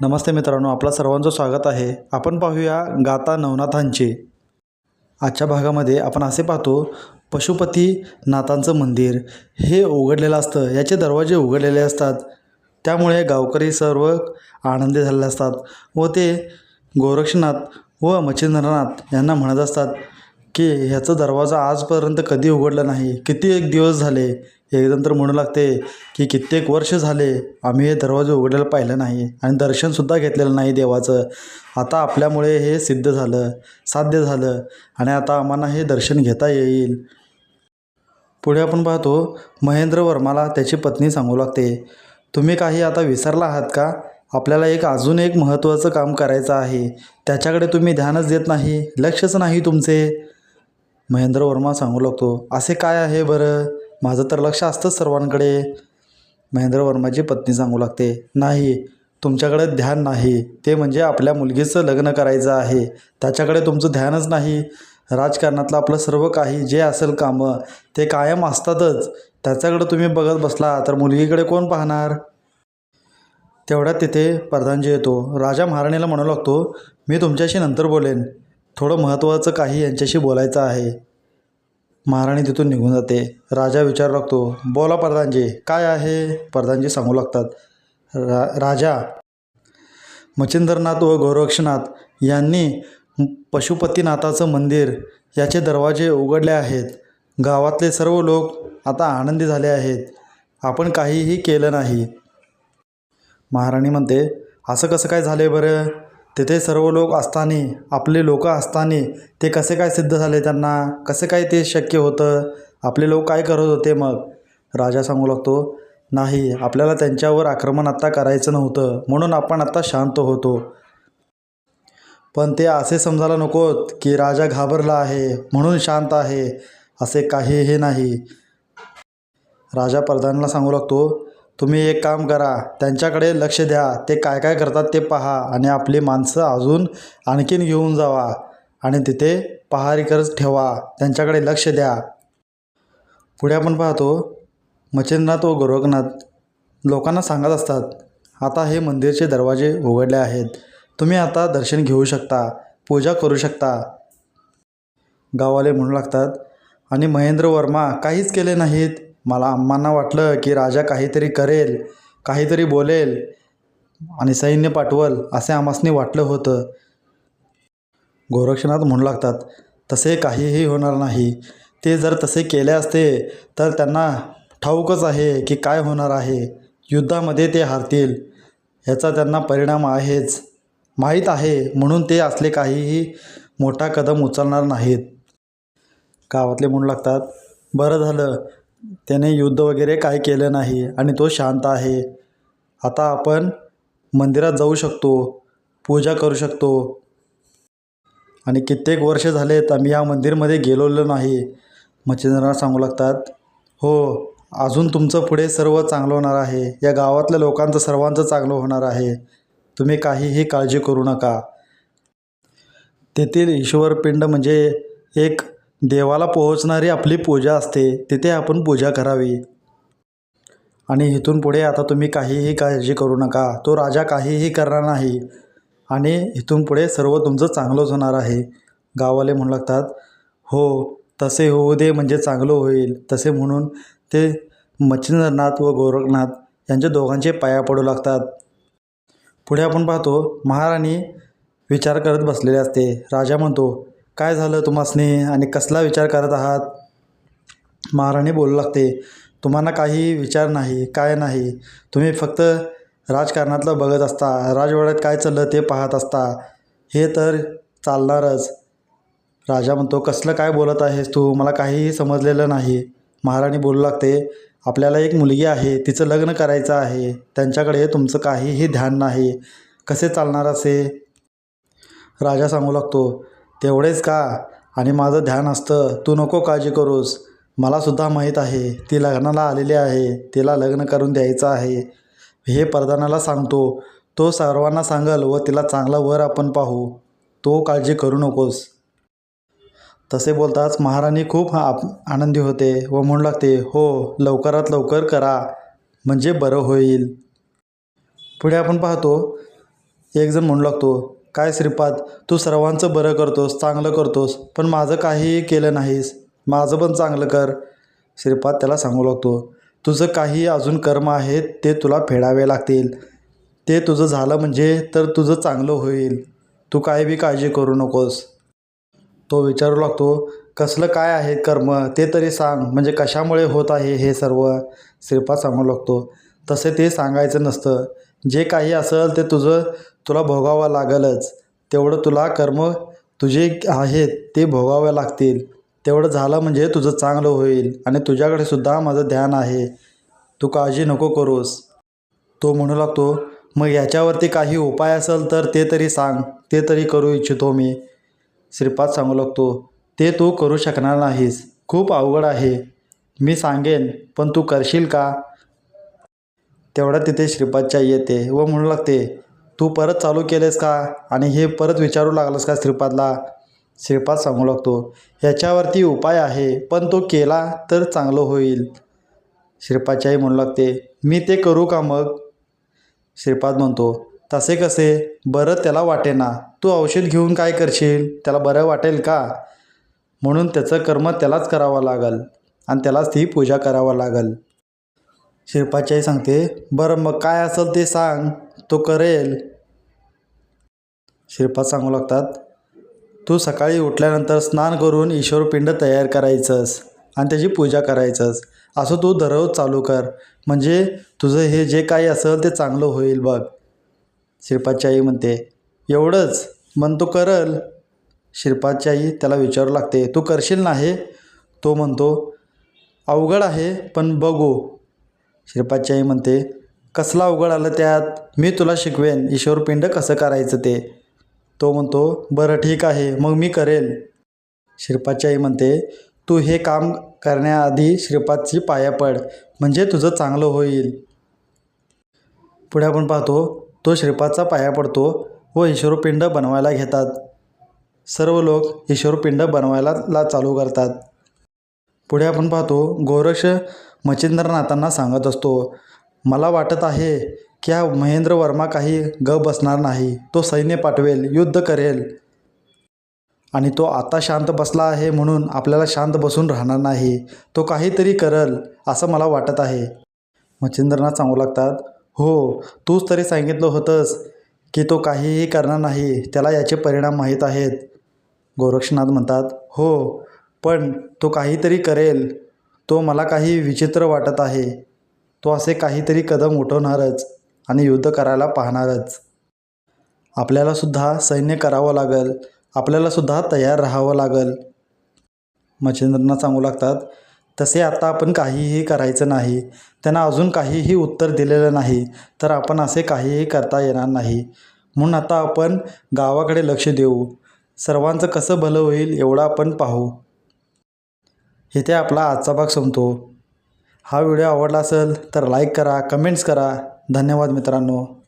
नमस्ते मित्रांनो आपला सर्वांचं स्वागत आहे. आपण पाहूया गाता नवनाथांचे. आजच्या भागामध्ये आपण असे पाहतो पशुपती नाथांचं मंदिर हे उघडलेलं असतं याचे दरवाजे उघडलेले असतात. त्यामुळे गावकरी सर्व आनंदी झालेले असतात व ते गोरक्षनाथ व मच्छिंद्रनाथ यांना म्हणत असतात की ह्याचा दरवाजा आजपर्यंत कधी उघडला नाही? किती एक दिवस झाले? एकदम तर म्हणू लागते की कित्येक वर्ष झाले आम्ही हे दरवाजे उघडलेलं पाहिलं नाही आणि दर्शनसुद्धा घेतलेलं नाही देवाचं. आता आपल्यामुळे हे सिद्ध झालं साध्य झालं आणि आता आम्हाला हे दर्शन घेता येईल. पुढे आपण पाहतो महेंद्र वर्माला त्याची पत्नी सांगू लागते तुम्ही काही आता विसरला आहात का? आपल्याला एक अजून एक महत्त्वाचं काम करायचं आहे. त्याच्याकडे तुम्ही ध्यानच देत नाही. लक्षच नाही तुमचे. महेंद्र वर्मा सांगू लागतो असे काय आहे बरं? माझं तर लक्ष असतंच सर्वांकडे. महेंद्र वर्माची पत्नी सांगू लागते नाही तुमच्याकडे ध्यान नाही. ते म्हणजे आपल्या मुलगीचं लग्न करायचं आहे. त्याच्याकडे तुमचं ध्यानच नाही. राजकारणातलं आपलं सर्व काही जे असेल कामं ते कायम असतातच. त्याच्याकडे तुम्ही बघत बसला तर मुलगीकडे कोण पाहणार? तेवढ्यात तिथे प्रधानजी येतो. राजा महाराणीला म्हणू लागतो मी तुमच्याशी नंतर बोलेन. थोडं महत्त्वाचं काही यांच्याशी बोलायचं आहे. महाराणी तिथून निघून जाते. राजा विचारू लागतो बोला प्रधानजी काय आहे? प्रधानजी सांगू लागतात रा राजा मच्छिंद्रनाथ व गोरक्षनाथ यांनी पशुपतीनाथाचं मंदिर याचे दरवाजे उघडले आहेत. गावातले सर्व लोक आता आनंदी झाले आहेत. आपण काहीही केलं नाही. महाराणी म्हणते असं कसं काय झाले बरं? तिथे सर्व लोक असताना आपले लोक असताना ते कसे काय सिद्ध झाले त्यांना? कसे काय ते शक्य होतं? आपले लोक काय करत होते मग? राजा सांगू लागतो नाही आपल्याला त्यांच्यावर आक्रमण आत्ता करायचं नव्हतं म्हणून आपण आत्ता शांत होतो. पण ते असे समजायला नकोत की राजा घाबरला आहे म्हणून शांत आहे असे काहीही नाही. राजा प्रधानला सांगू लागतो तुम्ही एक काम करा त्यांच्याकडे लक्ष द्या ते काय काय करतात ते पहा आणि आपली माणसं अजून आणखीन घेऊन जावा आणि तिथे पहारीकरच ठेवा त्यांच्याकडे लक्ष द्या. पुढे आपण पाहतो मच्छिंद्रनाथ व गोरखनाथ लोकांना सांगत असतात आता हे मंदिरचे दरवाजे उघडले आहेत तुम्ही आता दर्शन घेऊ शकता पूजा करू शकता. गाववाले म्हणू लागतात आणि महेंद्र वर्मा काहीच केले नाहीत. मला अम्मांना वाटलं की राजा काहीतरी करेल काहीतरी बोलेल आणि सैन्य पाठवल असे आमासनी वाटलं होतं. गोरक्षनाथ म्हणू लागतात तसे काहीही होणार नाही. ते जर तसे केले असते तर त्यांना ठाऊकच आहे की काय होणार आहे. युद्धामध्ये ते हारतील. ह्याचा त्यांना परिणाम आहेच. माहीत आहे म्हणून ते असले काहीही मोठा कदम उचलणार नाहीत. गावातले म्हणू लागतात बरं झालं. त्याने युद्ध वगैरे काय केलं नाही आणि तो शांत आहे. आता आपण मंदिरात जाऊ शकतो पूजा करू शकतो. आणि कित्येक वर्ष झालेत आम्ही या मंदिरमध्ये गेलेलो नाही. मच्छिंद्रनाथ सांगू लागतात हो अजून तुमचं पुढे सर्व चांगलं होणार आहे. या गावातल्या लोकांचं सर्वांचं चांगलं होणार आहे. तुम्ही काहीही काळजी करू नका. तेथील ईश्वरपिंड म्हणजे एक देवाला पोहोचणारी आपली पूजा असते तिथे आपण पूजा करावी. आणि इथून पुढे आता तुम्ही काहीही काळजी करू नका. तो राजा काहीही करणार नाही. आणि इथून पुढे सर्व तुमचं चांगलंच होणार आहे. गाववाले म्हणू लागतात हो तसे होऊ दे म्हणजे चांगलं होईल. तसे म्हणून ते मच्छिंद्रनाथ व गोरखनाथ यांच्या दोघांचे पाया पडू लागतात. पुढे आपण पाहतो महाराणी विचार करत बसलेले असते. राजा म्हणतो काय झालं तुम्हासनी आणि कसला विचार करत आहात? महाराणी बोलू लागते तुम्हाला काही विचार नाही काय नाही. तुम्ही फक्त राजकारणातलं बघत असता राजवाड्यात काय चाललं ते पाहत असता. हे तर चालणारच. राजा म्हणतो कसलं काय बोलत आहेस तू? मला काहीही समजलेलं नाही. महाराणी बोलू लागते आपल्याला एक मुलगी आहे तिचं लग्न करायचं आहे. त्यांच्याकडे तुमचं काहीही ध्यान नाही. कसे चालणार असे? राजा सांगू लागतो तेवढेच का? आणि माझं ध्यान असतं तू नको काळजी करूस. मलासुद्धा माहीत आहे ती लग्नाला आलेली आहे तिला लग्न करून द्यायचं आहे. हे प्रधानाला सांगतो. तो सर्वांना सांगल व तिला चांगला वर आपण पाहू. तो काळजी करू नकोस. तसे बोलताच महाराणी खूप आप आनंदी होते व म्हणू लागते हो लवकरात लवकर करा. म्हणजे बरं होईल. पुढे आपण पाहतो एकजण म्हणू लागतो काय श्रीपाद तू सर्वांचं बरं करतोस चांगलं करतोस पण माझं काहीही केलं नाहीस. माझं पण चांगलं कर. श्रीपाद त्याला सांगू लागतो तुझं काही अजून कर्म आहेत ते तुला फेडावे लागतील. ते तुझं झालं म्हणजे तर तुझं चांगलं होईल. तू काय बी काळजी करू नकोस. तो विचारू लागतो कसलं काय आहे कर्म ते तरी सांग म्हणजे कशामुळे होत आहे हे सर्व? श्रीपाद सांगू लागतो तसे ते सांगायचं नसतं. जे काही असेल ते तुझं तुला भोगावं लागलच. तेवढं तुला कर्म तुझे आहेत ते भोगावे लागतील. तेवढं झालं म्हणजे तुझं चांगलं होईल आणि तुझ्याकडे सुद्धा माझं ध्यान आहे. तू काळजी नको करूस. तो म्हणू लागतो मग याच्यावरती काही उपाय असेल तर ते तरी सांग ते तरी करू इच्छितो मी. श्रीपाद सांगू लागतो ते तू करू शकणार नाहीस. खूप अवघड आहे. मी सांगेन पण तू करशील का? तेवढ्या तिथे श्रीपादच्या येते व म्हणू लागते तू परत चालू केलेस का? आणि हे परत विचारू लागलास का श्रीपादला? श्रीपाद सांगू लागतो ह्याच्यावरती उपाय आहे पण तो केला तर चांगलं होईल. श्रीपादच्याही म्हणू लागते मी ते करू का मग? श्रीपाद म्हणतो तसे कसे? बरं त्याला वाटेना. तू औषध घेऊन काय करशील? त्याला बरं वाटेल का? म्हणून त्याचं कर्म त्यालाच करावं लागल आणि त्यालाच ती पूजा करावं लागल. शिरपाच्याही सांगते. बरं मग काय असेल ते सांग. तो करेल. श्रीपाद सांगू लागतात. तू सकाळी उठल्यानंतर स्नान करून ईश्वरपिंड तयार करायचंस आणि त्याची पूजा करायचंस. असं तू दररोज चालू कर. म्हणजे तुझं हे जे काही असेल ते चांगलं होईल बघ. श्रीपादची आई म्हणते एवढंच. मन तो करल. श्रीपादची आई त्याला विचारू लागते तू करशील ना हे? तो म्हणतो अवघड आहे पण बघू. श्रीपादची आई म्हणते कसला अवघड आलं त्यात? मी तुला शिकवेन. ईश्वरपिंड कसं करायचं ते? तो म्हणतो बरं ठीक आहे. मग मी करेल श्रीपादची आई म्हणते तू हे काम करण्याआधी श्रीपादची पाया पड. म्हणजे तुझं चांगलं होईल. पुढे आपण पाहतो तो श्रीपादचा पाया पडतो व ईश्वरपिंड बनवायला घेतात. सर्व लोक ईश्वरपिंड बनवायला ला चालू करतात. पुढे आपण पाहतो गोरक्ष मच्छिंद्रनाथांना सांगत असतो मला वाटत आहे की हा महेंद्र वर्मा काही ग बसणार नाही. तो सैन्य पाठवेल युद्ध करेल. आणि तो आता शांत बसला आहे म्हणून आपल्याला शांत बसून राहणार नाही. तो काहीतरी करल असं मला वाटत आहे. मच्छिंद्रनाथ सांगू लागतात हो तूच तरी सांगितलं होतंस की तो काहीही करणार नाही त्याला याचे परिणाम माहीत आहेत. गोरक्षनाथ म्हणतात हो पण तो काहीतरी करेल. तो मला काही विचित्र वाटत आहे. तो असे काहीतरी कदम उठवणारच आणि युद्ध करायला पाहणारच. आपल्यालासुद्धा सैन्य करावं लागल. आपल्यालासुद्धा तयार राहावं लागल. मच्छिंद्रांना सांगू लागतात तसे आता आपण काहीही करायचं नाही. त्यांना अजून काहीही उत्तर दिलेलं नाही. तर आपण असे काहीही करता येणार नाही. म्हणून आता आपण गावाकडे लक्ष देऊ. सर्वांचं कसं भलं होईल एवढं आपण पाहू. इथे आपला आजचा भाग संपतो. हा व्हिडिओ आवडला असेल तर लाईक करा कमेंट्स करा. धन्यवाद मित्रांनो.